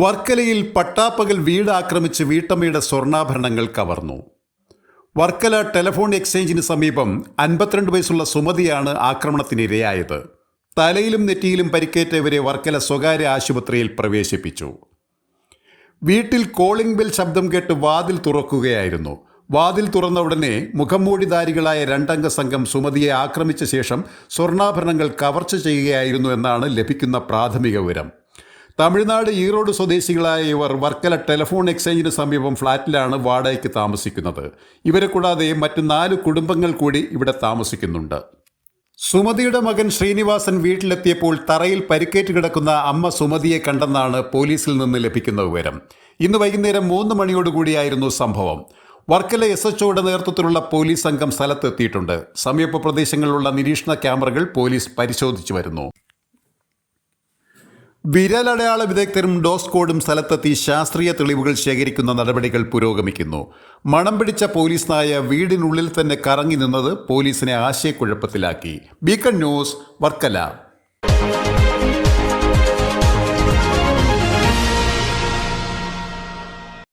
വർക്കലയിൽ പട്ടാപ്പകൽ വീട് ആക്രമിച്ച് വീട്ടമ്മയുടെ സ്വർണാഭരണങ്ങൾ കവർന്നു. വർക്കല ടെലഫോൺ എക്സ്ചേഞ്ചിന് സമീപം അൻപത്തിരണ്ട് വയസ്സുള്ള സുമതിയാണ് ആക്രമണത്തിനിരയായത് തലയിലും നെറ്റിയിലും പരിക്കേറ്റ ഇവരെ വർക്കല സ്വകാര്യ ആശുപത്രിയിൽ പ്രവേശിപ്പിച്ചു. വീട്ടിൽ കോളിംഗ് ബെൽ ശബ്ദം കേട്ട് വാതിൽ തുറക്കുകയായിരുന്നു. വാതിൽ തുറന്ന ഉടനെ മുഖംമൂടിധാരികളായ രണ്ടംഗ സംഘം സുമതിയെ ആക്രമിച്ച ശേഷം സ്വർണാഭരണങ്ങൾ കവർച്ച ചെയ്യുകയായിരുന്നു എന്നാണ് ലഭിക്കുന്ന പ്രാഥമിക വിവരം. തമിഴ്നാട് ഈറോഡ് സ്വദേശികളായ ഇവർ വർക്കല ടെലിഫോൺ എക്സ്ചേഞ്ചിന് സമീപം ഫ്ളാറ്റിലാണ് വാടകയ്ക്ക് താമസിക്കുന്നത്. ഇവരെ കൂടാതെ മറ്റ് നാല് കുടുംബങ്ങൾ കൂടി ഇവിടെ താമസിക്കുന്നുണ്ട്. സുമതിയുടെ മകൻ ശ്രീനിവാസൻ വീട്ടിലെത്തിയപ്പോൾ തറയിൽ പരിക്കേറ്റ് കിടക്കുന്ന അമ്മ സുമതിയെ കണ്ടെന്നാണ് പോലീസിൽ നിന്ന് ലഭിക്കുന്ന വിവരം. ഇന്ന് വൈകുന്നേരം മൂന്ന് മണിയോടുകൂടിയായിരുന്നു സംഭവം. വർക്കല എസ് എച്ച്ഒയുടെ നേതൃത്വത്തിലുള്ള പോലീസ് സംഘം സ്ഥലത്തെത്തിയിട്ടുണ്ട്. സമീപ പ്രദേശങ്ങളിലുള്ള നിരീക്ഷണ ക്യാമറകൾ പോലീസ് പരിശോധിച്ചു വരുന്നു. വിരലടയാള വിദഗ്ധരും ഡോസ് കോഡും സ്ഥലത്തെത്തി ശാസ്ത്രീയ തെളിവുകൾ ശേഖരിക്കുന്ന നടപടികൾ പുരോഗമിക്കുന്നു. മണം പിടിച്ച പോലീസ് നായ വീടിനുള്ളിൽ തന്നെ കറങ്ങി നിന്നത് പോലീസിനെ ആശയക്കുഴപ്പത്തിലാക്കി. Beacon news Varkala.